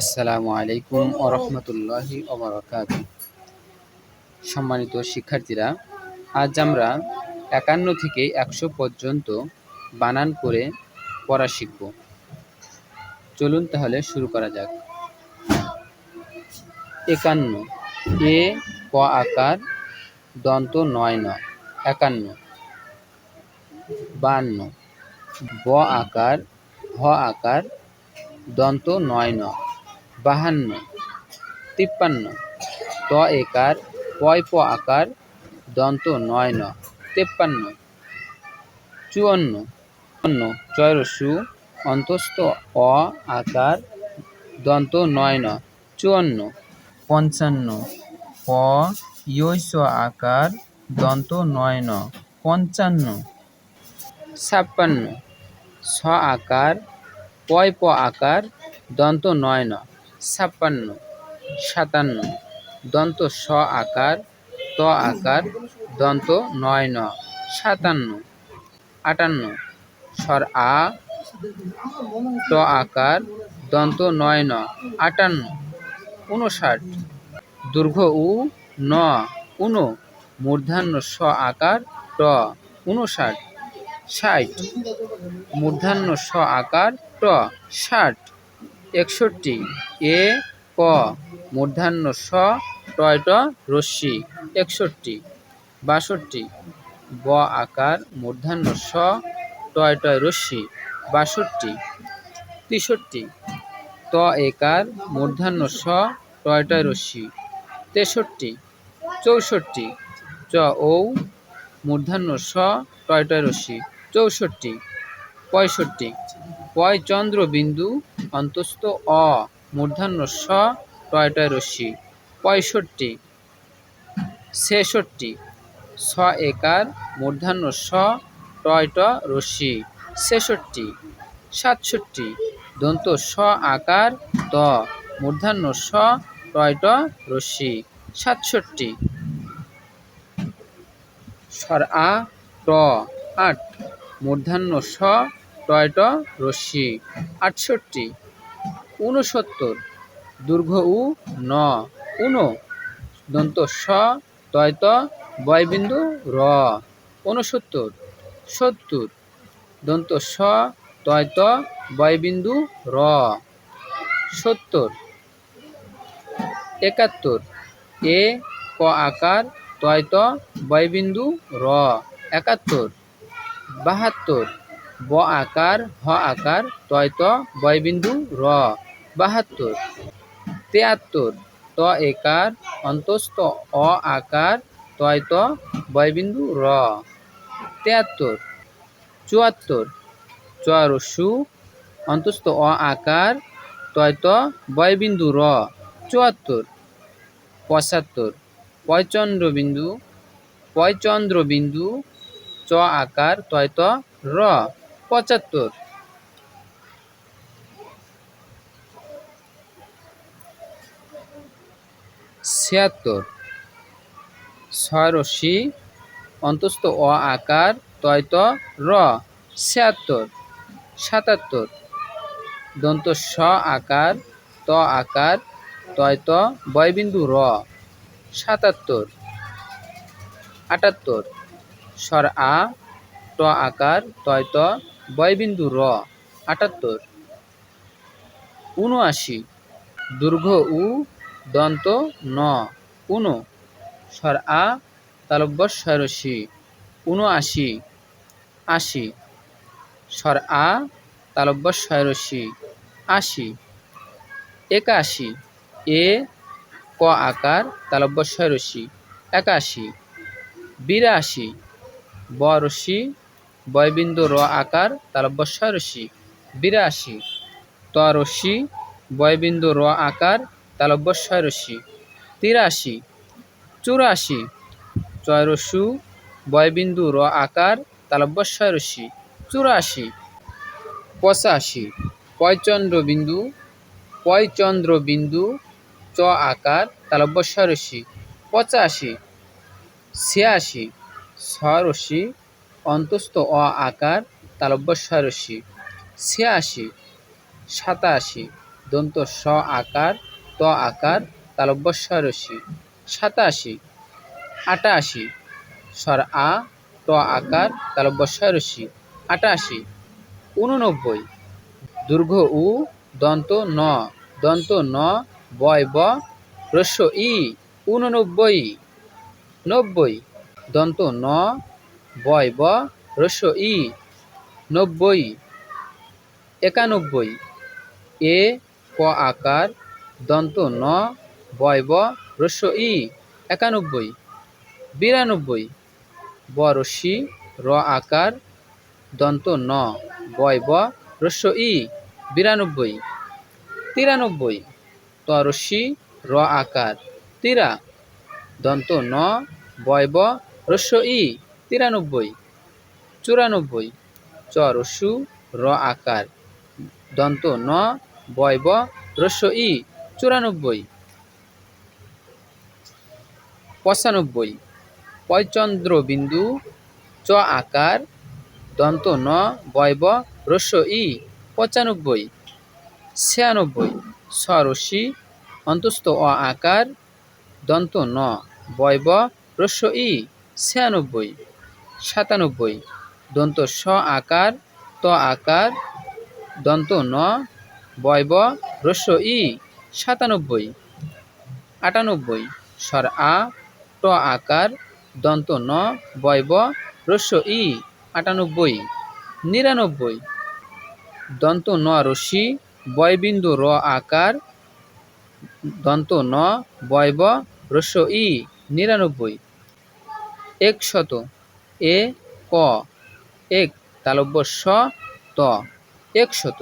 আসসালামু আলাইকুম ওরহমতুল্লাহি ওবরাকাত সম্মানিত শিক্ষার্থীরা, আজ আমরা একান্ন থেকে একশো পর্যন্ত বানান করে পড়া শিখব। চলুন তাহলে শুরু করা যাক। একান্ন, এ, ক আকার, দন্ত নয় ন একান্ন। বান্ন, ব আকার হ আকার, দন্ত নয় ন বাহান্ন, তিপ্পান্ন ত একার, পয় প আকার, দন্ত নয় ন, তেপ্পান্ন, চুয়ান্ন চুয়ান্ন, চয়রসু, অন্তস্থ অ আকার, দন্ত নয় ন, চুয়ান্ন, পঞ্চান্ন, প ইয়স আকার, দন্ত নয় ন, পঞ্চান্ন, ছাপ্পান্ন ছ আকার, পয় প আকার, দন্ত নয় ন ছাপ্পান্ন, সাতান্ন, দন্ত স আকার, ত আকার, দন্ত নয় ন, সাতান্ন, আটান্ন, স্বর আ, ট আকার, দন্ত নয় ন, আটান্ন উনষাট দীর্ঘ উ, ন উনো মূর্ধান্য স আকার, ট উনষাট ষাট মূর্ধান্য স আকার, ট, ষাট একষট্টি। এ, ক মূর্ধান্য স টয় ট, রশ্মি, একষট্টি। বাষট্টি। ব আকার মূর্ধান্য স টয় টয় রশ্মি, বাষট্টি। তেষট্টি। ত একার মূর্ধান্য স টয় টয় রশ্মি, তেষট্টি। চৌষট্টি। চ, ঔ মূর্ধান্য স টয় টয় রশ্মি, চৌষট্টি। পঁয়ষট্টি। পয় চন্দ্র বিন্দু অন্তস্থ অ মূর্ধান্য স টয় টয় রশ্মি পঁয়ষট্টি। ছেষট্টি। ছ একার মূর্ধান্য স টয় ট রশ্মি ছেষট্টি। সাতষট্টি। দন্ত স আকার ত মূর্ধান্য স টয় ট রশ্মি সাতষট্টি। স্বর আ, ট, আট। মূর্ধান্য স টয় ট রশ্মি আটষট্টি। ঊনসত্তর। দুর্ঘ উ ন। উনো দন্ত স তয়ত বয়বিন্দু, র। ঊনসত্তর। সত্তর। দন্ত স তয়ত বয়বিন্দু, র। সত্তর। একাত্তর। এ, ক আকার তয়ত বয়বিন্দু, র। একাত্তর। বাহাত্তর। ব আকার, হ আকার তয়ত বয়বিন্দু, র। বাহাত্তর, তেয়াত্তর, ত একার অন্তস্থ অ আকার তয়ত বয়বিন্দু র তেয়াত্তর, চুয়াত্তর চুয়ারসু অন্তস্থ অ আকার তয়ত বয়বিন্দু র চুয়াত্তর, পঁচাত্তর পয়চন্দ্র বিন্দু পয়চন্দ্র বিন্দু চ আকার তয়ত র পঁচাত্তর ছিয়াত্তর। ছয়রশ্মি অন্তস্থ অ আকার, তয়ত র, ছিয়াত্তর, সাতাত্তর। দন্ত স আকার, ত আকার, তয়ত বয়বিন্দু র, সাতাত্তর। আটাত্তর। স্বর আ, ট আকার, তয়ত বয়বিন্দু র, আটাত্তর। উনআশি দুর্ঘ উ দন্ত ন। উনো। স্বর আ, তালব্য স্বরসি উনআশি। আশি। স্বর আ, তালব্য স্বরসি আশি। একাশি। এ, ক আকার, তালব্য স্বরসি একাশি। বিরাশি। বরশি বয়বিন্দু র আকার, তালব্য স্বরসি বিরাশি। তরসি বয়বিন্দু র আকার তালব্য স্বরসি তিরাশি, চুরাশি, চয়রসু, বয়বিন্দু র আকার তালব্য স্বরসি চুরাশি, পঁচাশি পয়চন্দ্র বিন্দু পয়চন্দ্র বিন্দু চ আকার স্বরসি পঁচাশি, ছিয়াশি স্বরসি অন্তস্থ অ আকার তালব্য স্বরসি ছিয়াশি, সাতাশি, দন্ত স আকার আকার তালব্য রসি সাতাশি, আটাশি, স্বর আ ট আকার তালব্য রসি আটাশি উননব্বই দুর্ঘ উ, দন্ত ন দন্ত ন, বয় ব, রস্য ই উননব্বই নব্বই, দন্ত ন, বয় ব, রস্য ই, নব্বই, একানব্বই, এ, ক আকার দন্ত ন, বয় ব, রস্য ই, একানব্বই। বিরানব্বই। ব রস্যি র আকার, দন্ত ন, বয় ব, রস্য ই, বিরানব্বই। তিরানব্বই। ত রস্যি র আকার, তিরা। দন্ত ন, বয় ব, রস্য ই, তিরানব্বই। চুরানব্বই। চ রস্যু, র আকার, দন্ত ন, বয় ব, রস্য ই চুরানব্বই। পঁচানব্বই। পয়চন্দ্র বিন্দু চ আকার, দন্ত ন বয়ব রস্য ই, পঁচানব্বই। ছিয়ানব্বই। স রশ্মি অন্তস্থ অ আকার, দন্ত ন বয়ব রস্য ই, ছিয়ানব্বই। সাতানব্বই। দন্ত স আকার, ত আকার, দন্ত ন বয়ব রস্য ই সাতানব্বই, আটানব্বই, স্বর আ, ট আকার, দন্ত ন, বয় ব, রস্য ই, আটানব্বই, নিরানব্বই, দন্ত ন রশ্মি বয়বিন্দু র আকার, দন্ত ন, বয় ব, রস্য ই, নিরানব্বই। একশত এ, ক, এক তালব্য স, ত একশত